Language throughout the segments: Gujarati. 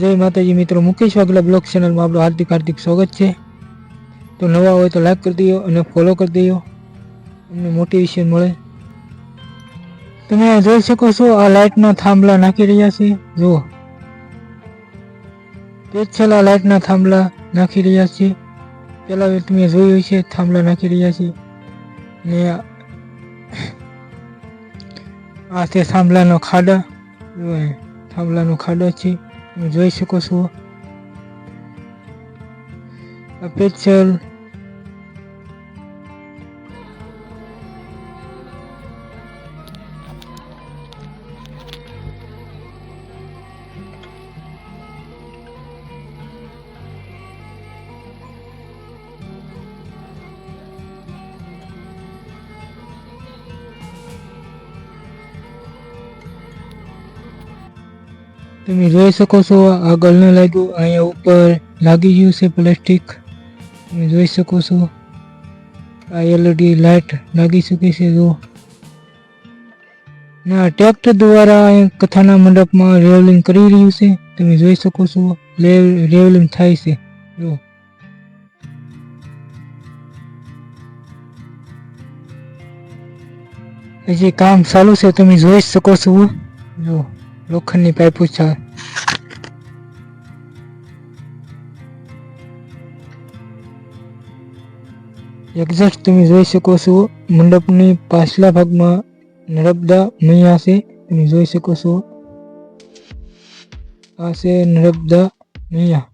જય માતાજી મિત્રો, મુકેશ વાઘલા બ્લોગ ચેનલમાં આપણું હાર્દિક હાર્દિક સ્વાગત છે. તો નવા હોય તો લાઈક કરી દો અને ફોલો કરી દો અમને મોટિવેશન મળે. તમે જોઈ શકો છો, આ લાઇટના થાંભલા નાખી રહ્યા છે. જુઓ. તે છેલ્લા લાઇટના થાંભલા નાખી રહ્યા છે. પહેલાં તમે જોયું છે, થાંભલા નાખી રહ્યા છે. ને આ તે થાંભલાનો ખાડા. થાંભલાનો ખાડો છે. જોઈ શકો છો. આ તમે જોઈ શકો છો આગળ ન લાગ્યું અહીંયા ઉપર લાગી ગયું છે પ્લાસ્ટિક. તમે જોઈ શકો છો, આ એલઈડી લાઇટ લાગી શકે છે જો. ના ટ્રેક્ટર દ્વારા કથાના મંડપમાં રેવલિંગ કરી રહ્યું છે. તમે જોઈ શકો છો રેવલિંગ થાય છે, જો. હજી કામ ચાલુ છે, તમે જોઈ શકો છો, જો. લોખંડની પાઇપો છે એક્ઝેક્ટ તમે જોઈ શકો છો, મંડપની પાછલા ભાગમાં નર્મદા મૈયા છે, તમે જોઈ શકો છો. આ છે નર્મદા મૈયા.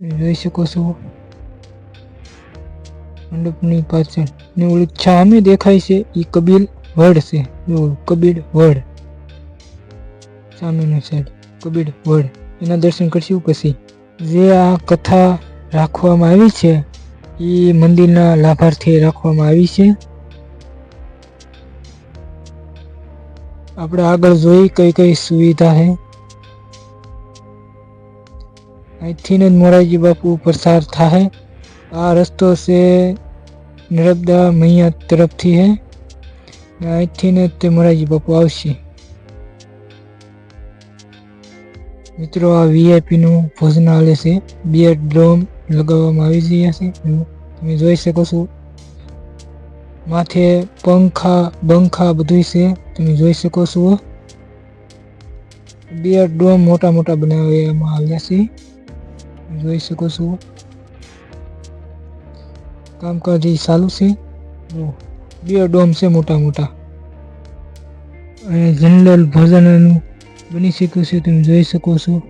જોઈ શકો છો. મંડપની પાછળ. ને ઓલું છામે દેખાય છે એ કબીલ વડ છે. કબીલ વડ. સામેની સાઈડ કબીર, વડ, એના દર્શન કરશું પછી. જે આ કથા રાખવામાં આવી છે, એ મંદિરના લાભાર્થી રાખવામાં આવી છે. આપણે આગળ જોઈ કઈ કઈ સુવિધા છે. અહીંથી જ મોરારજી બાપુ પ્રસાર થાય આ રસ્તો છે નર્મદા મૈયા તરફથી છે અહીંથી ને તે મોરારજી બાપુ આવશે. મિત્રો, આ વીઆઈપી નું ભોજનાલય છે. બે ડ્રોમ લગાવવામાં આવી રહ્યા છે. તમે જોઈ શકો છો, માથે પંખા, બંખા બધું છે. તમે જોઈ શકો છો બે ડોમ મોટા મોટા બનાવવામાં આવ્યા છે. જોઈ શકો છો, કામકાજ ચાલુ છે. બે ડોમ છે મોટા મોટા. અને જનરલ ભોજનનું બની શક્યું છે તમે જોઈ શકો છો.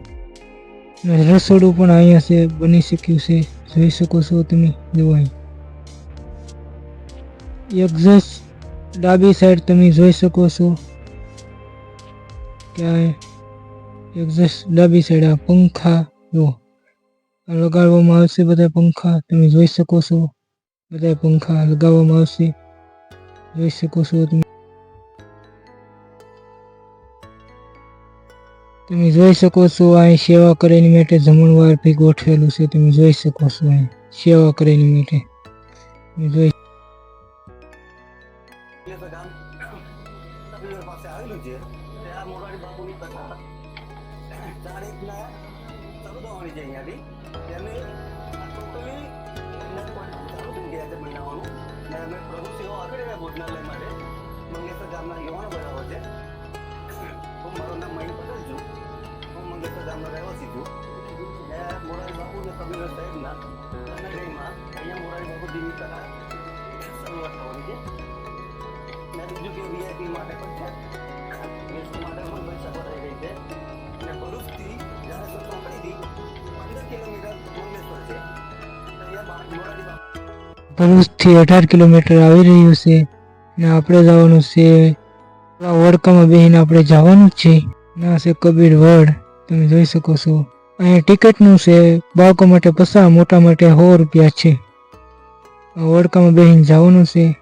અને રસોડું પણ અહીંયા છે, બની શક્યું છે. જોઈ શકો છો તમે, જુઓ અહીં. એક્ઝેસ ડાબી સાઈડ તમે જોઈ શકો છો. કે આ એક્ઝેસ ડાબી સાઈડ આ પંખા, જુઓ. આ લગાડવામાં આવશે બધા પંખા, તમે જોઈ શકો છો. બધા પંખા લગાવવામાં આવશે. જોઈ શકો છો તમે. તમે જોઈ શકો છો અહીં સેવા કરેલી માટે જમણવાર ભી ગોઠવેલું છે. તમે જોઈ શકો છો અહીં સેવા કરેલી માટે. તમે જોઈ એટલે તો ગામ તપીવર પાસે આવેલું છે. ગામનો રહેવાસી છું ને મોરારી બાપુ ને કબીર સાહેબના નગરીમાં અહીંયા મોરારી બાપુ દીની કથા શરૂઆત થવાની છે ને બીજું કે વીઆઈપી માટે પણ છે ગેસ્ટ માટે પણ પૈસા ભરાઈ ગઈ છે અને ભરૂચથી જ્યારે હતી પંદર કિલોમીટર ભુવનેશ્વર છે અહીંયા મોરારી બાપુ ભરૂચથી અઢાર કિલોમીટર આવી રહ્યું છે ને આપણે જવાનું છે વડકામાં બેહીને આપણે જવાનું જ છે ના છે કબીર વડ તમે જોઈ શકો છો. અહીંયા ટિકિટનું છે. બાળકો માટે પસાર મોટા માટે સો રૂપિયા છે. વડકામાં બેસીને જવાનું છે.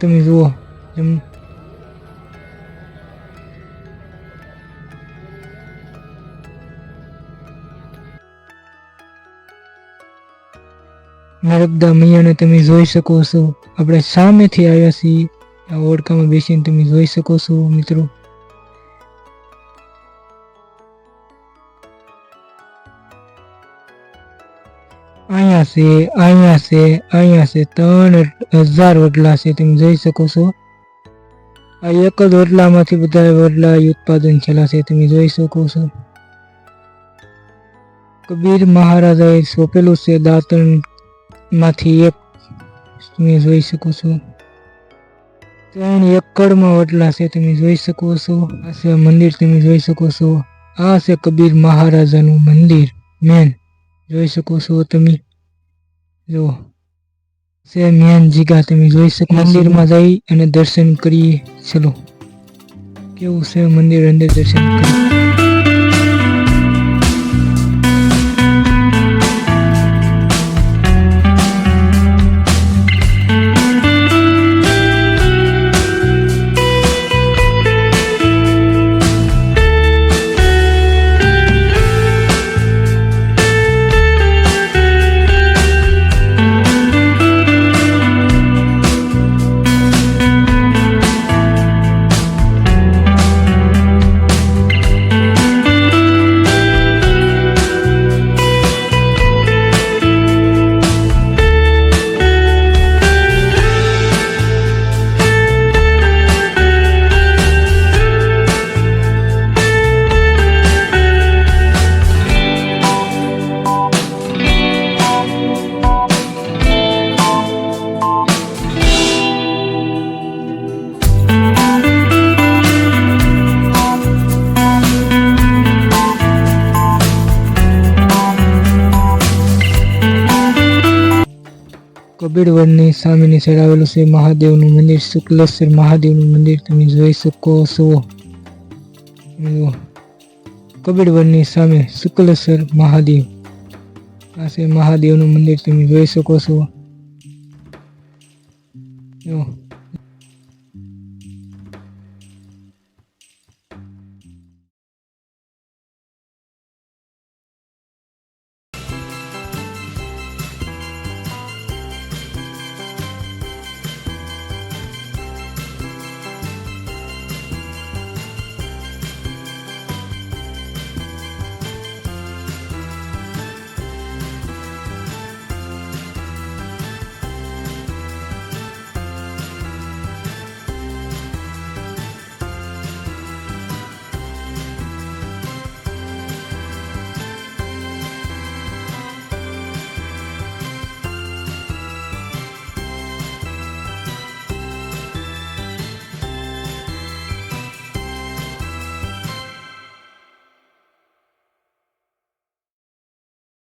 તમે જુઓ. એમ નર્મદા મૈયાને તમે જોઈ શકો છો. આપણે સામેથી આવ્યા છીએ. આ ઓડકામાં બેસીને તમે જોઈ શકો છો, મિત્રો. અહીંયા છે અહીંયા છે અહીંયા છે ત્રણ હજાર વડલા છે તમે જોઈ શકો છો આ એક જ વડલામાંથી બધા વડલા ઉત્પાદન થયેલા છે તમે જોઈ શકો છો કબીર મહારાજાએ સોંપેલું છે દાંતણમાંથી એક તમે જોઈ શકો છો ત્રણ એકડમાં વડલા છે તમે જોઈ શકો છો આ છે મંદિર તમે જોઈ શકો છો આ છે કબીર મહારાજાનું મંદિર મેન જોઈ શકો છો તમે. જો છે મેન જીગા તમે જોઈ શકો મંદિરમાં જઈ અને દર્શન કરીએ. ચલો, કેવું છે મંદિર અંદર દર્શન કરી? કબીરવડની સામેની સાઈડ આવેલું છે મહાદેવનું મંદિર, શુક્લેશ્વર મહાદેવનું મંદિર, તમે જોઈ શકો છો. કબીરવડની સામે શુક્લેશ્વર મહાદેવ આ છે મહાદેવનું મંદિર, તમે જોઈ શકો છો.